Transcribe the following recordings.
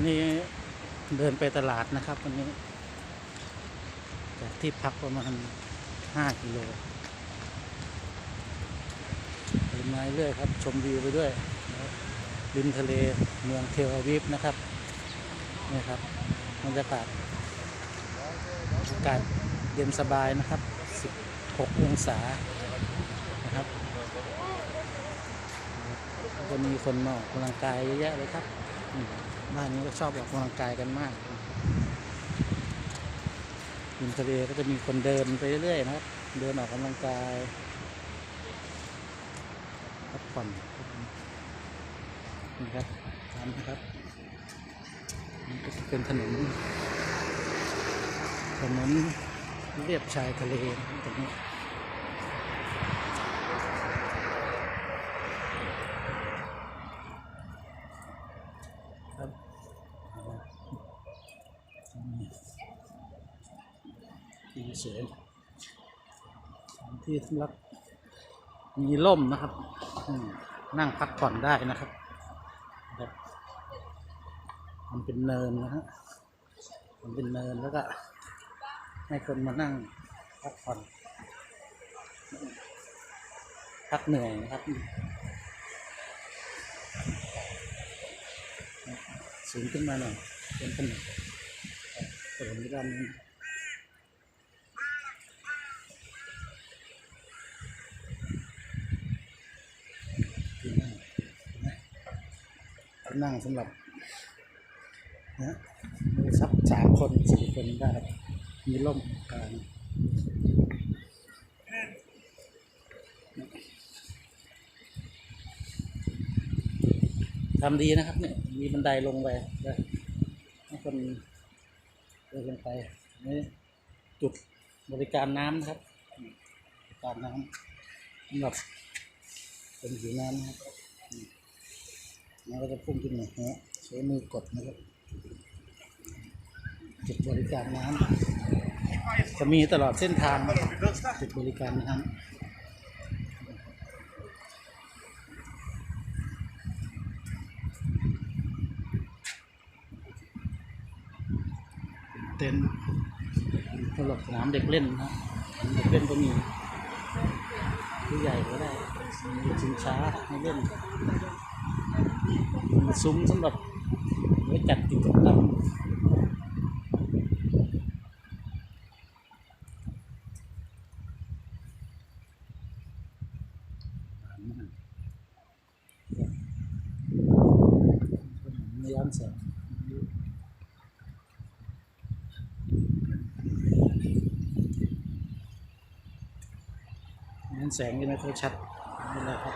วันนี้เดินไปตลาดนะครับวันนี้ จากที่พักประมาณห้ากิโลเดินมาเรื่อยครับ ชมวิวไปด้วยริมทะเลเมืองเทลอาวิฟนะครับนี่ครับบรรยากาศอากาศเย็นสบายนะครับ 16 องศานะครับก็มีคนมาออกกำลังกายเยอะแยะเลยครับ บ้านนี้ก็ชอบออกกำลังกายกันมากริมทะเลก็จะมีคนเดินไปเรื่อยๆนะครับ เดินออกกำลังกายพักผ่อนนี่ครับตามนะครับนี่ก็จะเป็นถนนถนนเรียบชายทะเลตรงนี้ครับนี่ ที่ เฉยที่สำหรับมีร่มนะครับ นั่งพักผ่อนได้นะครับแบบมันเป็นเนินนะฮะมันเป็นเนินแล้วก็ ให้คนมานั่งพักผ่อนพักเหนื่อยนะครับสูงขึ้นมาหน่อยเป็นถนนถนนด้านนี้ นั่งสำหรับนะมีสักสามคนสี่คนได้มีร่มกลางทำดีนะครับเนี่ยมีบันไดลงไปนะให้คนเดินลงไปนี่จุดบริการน้ำนะครับบริการน้ำสำหรับเป็นผิวน้ำนะครับ มน้ำก็จะพุ่งขึ้นมาฮะใช้มือกดนะครับจุดบริการน้ำจะมีตลอดเส้นทางจุดบริการน้ำเต็นท์สำหรับสนามเด็กเล่นนะเด็กเล่นก็มีผู้ใหญ่ก็ได้มีชิงช้าให้เล่น ซุ้มสำหรับไว้จัดกิจกรรมไม่ย้อนแสงนั้นแสงยังไม่ค่อยชัดนี่แหละครับ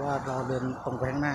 ว่าเราเดินตรงไปข้างหน้า